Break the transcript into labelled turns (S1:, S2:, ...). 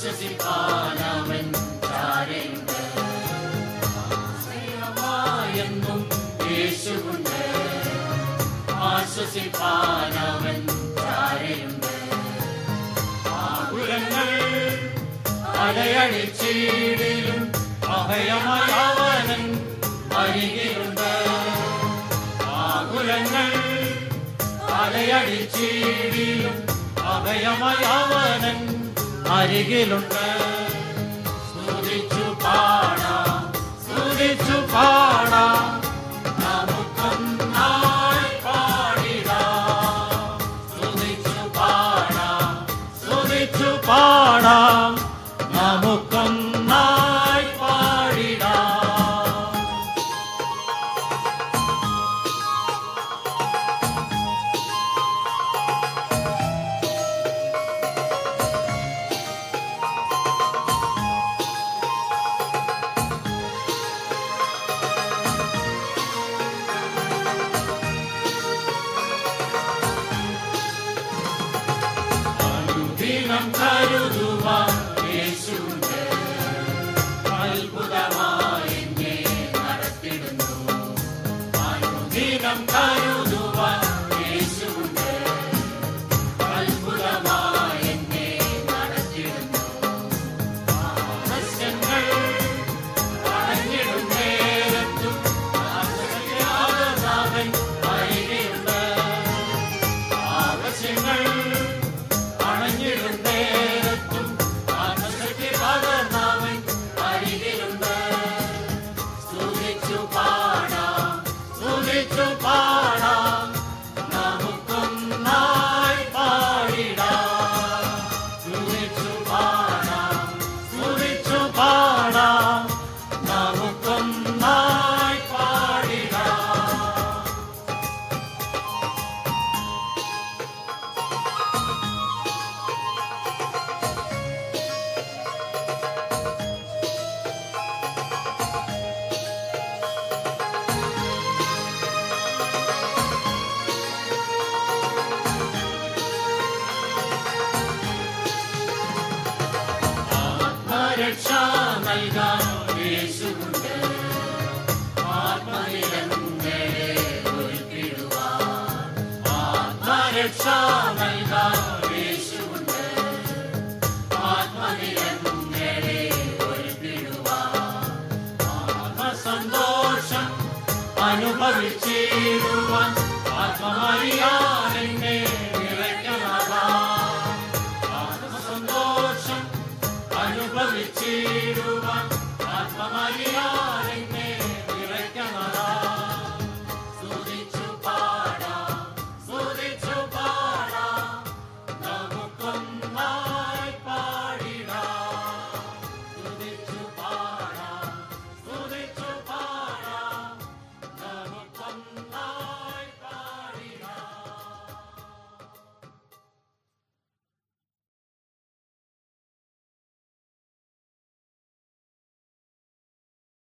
S1: ആശ്വസിപ്പാനവൻ ചാരയുണ്ട് ആശ്രയമായെന്നും യേശുണ്ട് ആശ്വസിപ്പാനവൻ ചാരയുണ്ട് ആകുലങ്ങൾ അലയടിച്ചീടിലും അഭയമായവനൻ അരികിലുണ്ട്. ആകുലങ്ങൾ അലയടിച്ചീടിലും അഭയമായവനൻ അരികിലുണ്ട് அருகிலுள்ள கரம் கருதுவார் ആത്മരക്ഷ നൽകാൻ യേശുവുണ്ട് ആത്മനിരങ്ങളെ ഒരുക്കിടുവാൻ ആത്മരക്ഷ നൽകാൻ യേശുവുണ്ട് ആത്മനിരങ്ങളെ ഒരുക്കിടുവാൻ ആത്മസന്തോഷം അനുഭവിച്ചിടുവാൻ.